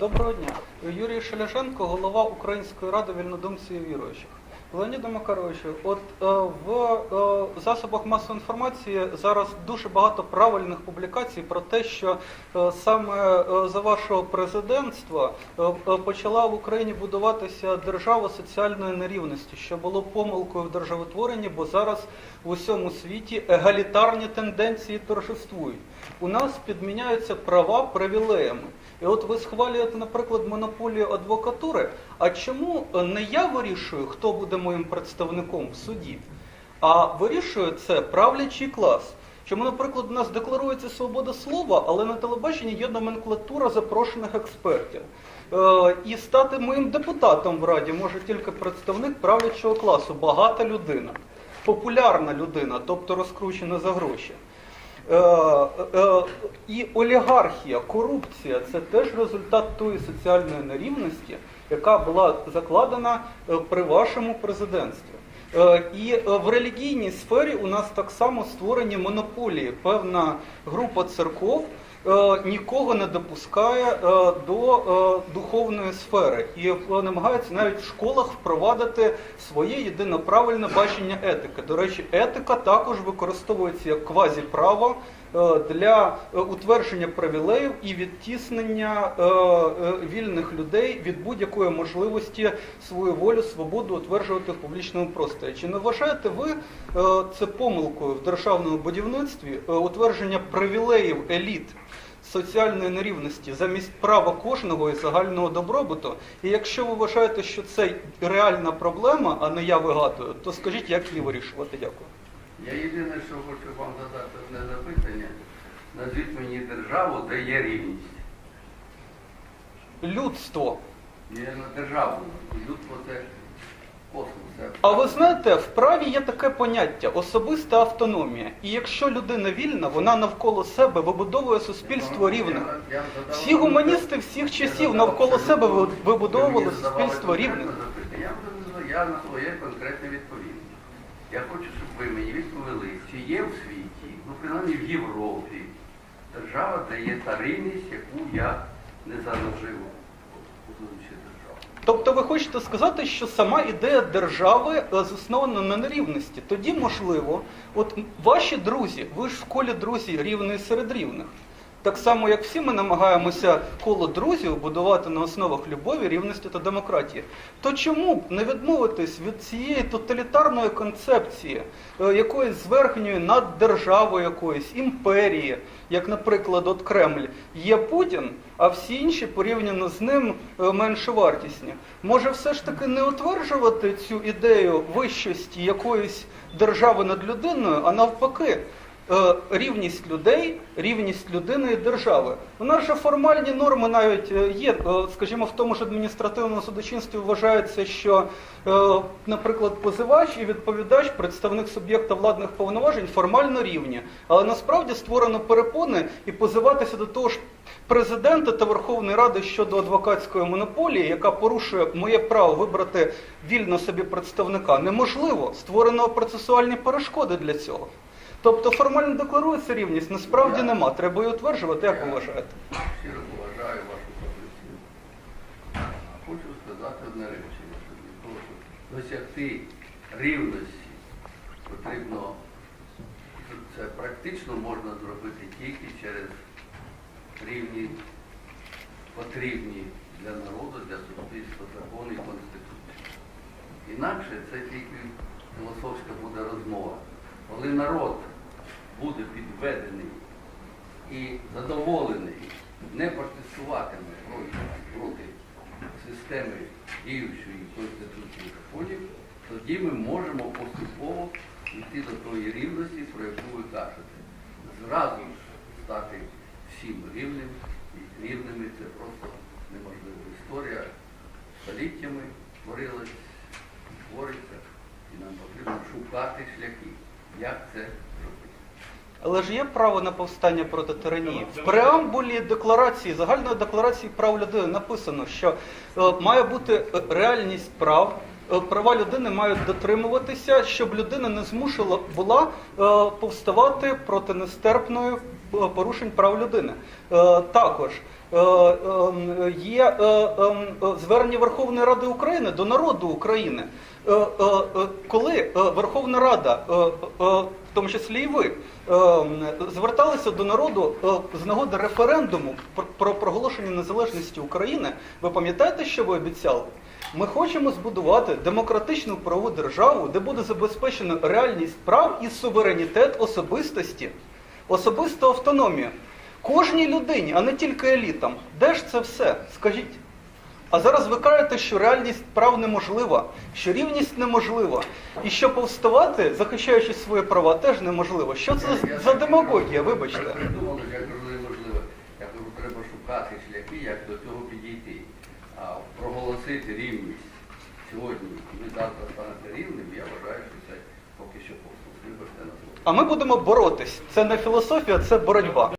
Доброго дня. Юрій Шеляшенко, голова Української ради вільнодумців і віруючих. Леоніду Макаровичу, от е, в е, засобах масової інформації зараз дуже багато правильних публікацій про те, що е, саме е, за вашого президентства е, е, почала в Україні будуватися держава соціальної нерівності, що було помилкою в державотворенні, бо зараз в усьому світі егалітарні тенденції торжествують. У нас підміняються права привілеями. І от ви схвалюєте, наприклад, монополію адвокатури. А чому е, не я вирішую, хто буде моїм представником в суді, а вирішує це правлячий клас? Чому, наприклад, у нас декларується свобода слова, але на телебаченні є номенклатура запрошених експертів. Е, і стати моїм депутатом в раді може тільки представник правлячого класу, багата людина, популярна людина, тобто розкручена за гроші. Е, е, і олігархія, корупція це теж результат тої соціальної нерівності, яка була закладена е, при вашому президентстві. Е, І е, в релігійній сфері у нас так само створені монополії. Певна група церков нікого не допускає е, до е, духовної сфери і е, намагається навіть в школах впровадити своє єдине правильне бачення етики. До речі, етика також використовується як квазіправо е, для е, утвердження привілеїв і відтіснення е, е, вільних людей від будь-якої можливості свою волю, свободу утверджувати в публічному просторі. Чи не вважаєте ви е, це помилкою в державному будівництві е, утвердження привілеїв еліт? Соціальної нерівності замість права кожного і загального добробуту. І якщо ви вважаєте, що це реальна проблема, а не я вигадую, то скажіть, як її вирішувати? Дякую. Я єдине, що хочу вам задати одне запитання. Назвіть мені державу, де є рівність. Людство. Є на державу. Людство це космос. А ви знаєте, в праві є таке поняття особиста автономія. І якщо людина вільна, вона навколо себе вибудовує суспільство рівних. Задав Всі гуманісти всіх часів навколо себе вибудовували суспільство рівних. Я, на своє конкретне відповім. Я хочу, щоб ви мені відповіли, чи є в світі, ну принаймні в Європі, держава, де є та рівність, яку я не будучи. Тобто ви хочете сказати, що сама ідея держави е, заснована на нерівності. Тоді, можливо, от ваші друзі, ви ж в колі друзі рівний серед рівних. Так само, як всі ми намагаємося коло друзів будувати на основах любові, рівності та демократії. То чому б не відмовитись від цієї тоталітарної концепції, е, якоїсь зверхньої наддержави якоїсь, імперії, як, наприклад, от Кремль, є Путін, а всі інші порівняно з ним е, меншовартісні. Може, все ж таки не утверджувати цю ідею вищості якоїсь держави над людиною, а навпаки. Е, Рівність людей, рівність людини і держави. У нас же формальні норми навіть е, є. Е, Скажімо, в тому ж адміністративному судочинстві вважається, що, наприклад, позивач і відповідач, представник суб'єкта владних повноважень формально рівні. Але насправді створено перепони і позиватися до того ж президента та Верховної Ради щодо адвокатської монополії, яка порушує моє право вибрати вільно собі представника, неможливо. Створено процесуальні перешкоди для цього. Тобто формально декларується рівність, насправді нема. Треба її утверджувати, як ви вважаєте? Щиро поважаю вашу позицію. Хочу сказати одне речення, що для того, щоб досягти рівності, потрібно це практично можна зробити тільки через рівні потрібні для народу, для суспільства закони і конституції. Інакше це тільки філософська буде розмова. Коли народ буде підведений і задоволений, не протестуватиме проти, проти системи діючої конституції законів, тоді ми можемо поступово йти до тої рівності, про яку ви кажете. Зразу стати всім рівним і рівними це просто неможливо. Історія століттями творилась, твориться, і нам потрібно шукати шляхи, як це зробити. Але ж є право на повстання проти тиранії. В преамбулі декларації, загальної декларації прав людини написано, що е, має бути е, реальність прав. е, Права людини мають дотримуватися, щоб людина не змушила була повставати проти нестерпної порушень прав людини. Е, Також е, е, є е, е, е, звернення Верховної Ради України до народу України. Е, е, е, Коли е, Верховна Рада, е, е, в тому числі і ви, е, зверталися до народу е, з нагоди референдуму про- про проголошення незалежності України, ви пам'ятаєте, що ви обіцяли? Ми хочемо збудувати демократичну правову державу, де буде забезпечено реальність прав і суверенітет особистості, особисту автономію. Кожній людині, а не тільки елітам. Де ж це все? Скажіть. А зараз ви кажете, що реальність прав неможлива, що рівність неможлива, і що повставати, захищаючи свої права, теж неможливо. Що це Я- я за демагогія, вибачте? так придумали, я кажу, неможливо. Я кажу, треба шукати шляхи, як до цього підійти. А проголосити рівність сьогодні, ви завтра станете рівним, я вважаю, що це поки що послуг. А ми будемо боротись. Це не філософія, це боротьба.